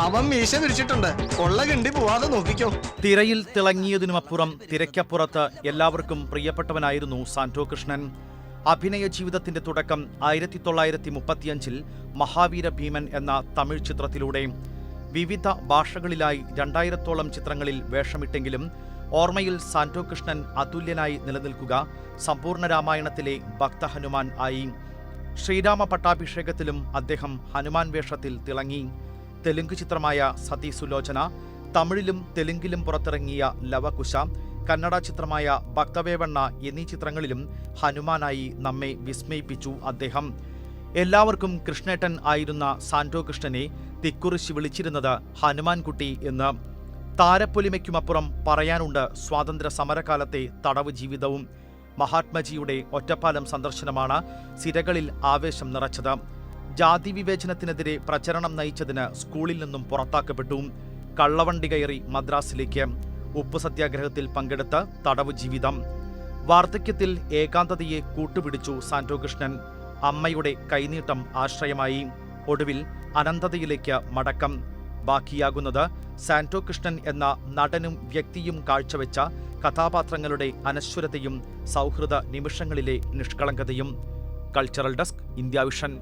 അവൻ മീശ പിടിച്ചിട്ടുണ്ട് കൊള്ള കിണ്ടി പോവാതെ നോക്കിക്കോ. തിരയിൽ തിളങ്ങിയതിനുമപ്പുറം തിരക്കപ്പുറത്ത് എല്ലാവർക്കും പ്രിയപ്പെട്ടവനായിരുന്നു സാന്റോ കൃഷ്ണൻ. അഭിനയ ജീവിതത്തിന്റെ തുടക്കം ആയിരത്തി തൊള്ളായിരത്തി മുപ്പത്തിയഞ്ചിൽ മഹാവീര ഭീമൻ എന്ന തമിഴ് ചിത്രത്തിലൂടെ. വിവിധ ഭാഷകളിലായി രണ്ടായിരത്തോളം ചിത്രങ്ങളിൽ വേഷമിട്ടെങ്കിലും ഓർമ്മയിൽ സാന്റോ കൃഷ്ണൻ അതുല്യനായി നിലനിൽക്കുക സമ്പൂർണ രാമായണത്തിലെ ഭക്ത ഹനുമാൻ ആയി. ശ്രീരാമ പട്ടാഭിഷേകത്തിലും അദ്ദേഹം ഹനുമാൻ വേഷത്തിൽ തിളങ്ങി. തെലുങ്ക് ചിത്രമായ സതി സുലോചന തമിഴിലും തെലുങ്കിലും പുറത്തിറങ്ങിയ ലവകുശ കന്നഡ ചിത്രമായ ഭക്തവേവണ്ണ എന്നീ ചിത്രങ്ങളിലും ഹനുമാനായി നമ്മെ വിസ്മയിപ്പിച്ചു അദ്ദേഹം. എല്ലാവർക്കും കൃഷ്ണേട്ടൻ ആയിരുന്ന സാന്റോ കൃഷ്ണനെ തിക്കുറിശി വിളിച്ചിരുന്നത് ഹനുമാൻകുട്ടി എന്ന്. താരപ്പൊലിമയ്ക്കുമപ്പുറം പറയാനുണ്ട് സ്വാതന്ത്ര്യ സമരകാലത്തെ തടവ് ജീവിതവും. മഹാത്മജിയുടെ ഒറ്റപ്പാലം സന്ദർശനമാണ് സിരകളിൽ ആവേശം നിറച്ചത്. ജാതി വിവേചനത്തിനെതിരെ പ്രചരണം നയിച്ചതിന് സ്കൂളിൽ നിന്നും പുറത്താക്കപ്പെട്ടു. കള്ളവണ്ടി കയറി മദ്രാസിലേക്ക് ഉപ്പു സത്യാഗ്രഹത്തിൽ പങ്കെടുത്ത് തടവ് ജീവിതം. വാർദ്ധക്യത്തിൽ ഏകാന്തതയെ കൂട്ടുപിടിച്ചു സാന്റോ കൃഷ്ണൻ അമ്മയുടെ കൈനീട്ടം ആശ്രയമായി. ഒടുവിൽ അനന്തതയിലേക്ക് മടക്കം. ബാക്കിയാകുന്നത് സാന്റോ കൃഷ്ണൻ എന്ന നടനും വ്യക്തിയും കാഴ്ചവെച്ച കഥാപാത്രങ്ങളുടെ അനശ്വരതയും സൗഹൃദ നിമിഷങ്ങളിലെ നിഷ്കളങ്കതയും. Cultural desk India Vision